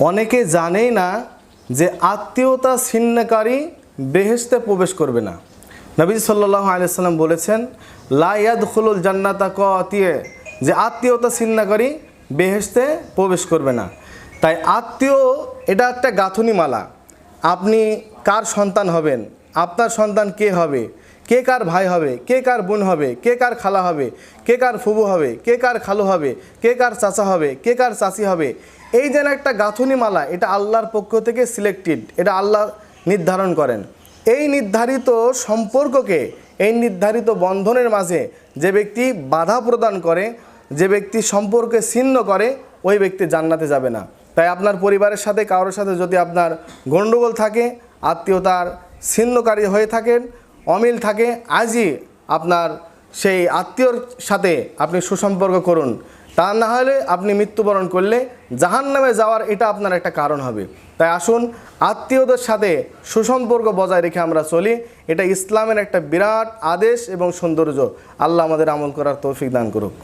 অনেকে জানেই না যে আত্মীয়তা ছিন্নকারী বেহেস্তে প্রবেশ করবে না। নবী সাল্লাহ আলিয়াল্লাম বলেছেন লাইয়াদ খুলুল জান্নাতা ক যে আত্মীয়তা ছিন্নকারী বেহেস্তে প্রবেশ করবে না। তাই আত্মীয়, এটা একটা গাঁথনিমালা। আপনি কার সন্তান হবেন? আপনার সন্তান কে হবে? কে কার ভাই হবে, কে কার বোন হবে, কে কার খালা হবে, কে কার ফুবু হবে, কে কার খালু হবে, কে কার চাচা হবে, কে কার চাচি হবে, এই যেন একটা গাঁথনিমালা, এটা আল্লাহর পক্ষ থেকে সিলেক্টেড এটা আল্লাহ নির্ধারণ করেন। এই নির্ধারিত সম্পর্ককে, এই নির্ধারিত বন্ধনের মাঝে যে ব্যক্তি বাধা প্রদান করে, যে ব্যক্তি সম্পর্কে ছিন্ন করে, ওই ব্যক্তি জান্নাতে যাবে না। তাই আপনার পরিবারের সাথে, কারোর সাথে যদি আপনার গণ্ডগোল থাকে, আত্মীয়তার ছিন্নকারী হয়ে থাকেন অমিল থাকে, আজই আপনার সেই আত্মীয়র সাথে আপনি সুসম্পর্ক করুন। তা না হলে আপনি মৃত্যুবরণ করলে জাহান নামে যাওয়ার এটা আপনার একটা কারণ হবে। তাই আসুন, আত্মীয়দের সাথে সুসম্পর্ক বজায় রেখে আমরা চলি। এটা ইসলামের একটা বিরাট আদেশ এবং সৌন্দর্য। আল্লাহ আমাদের আমল করার তৌফিক দান করুক।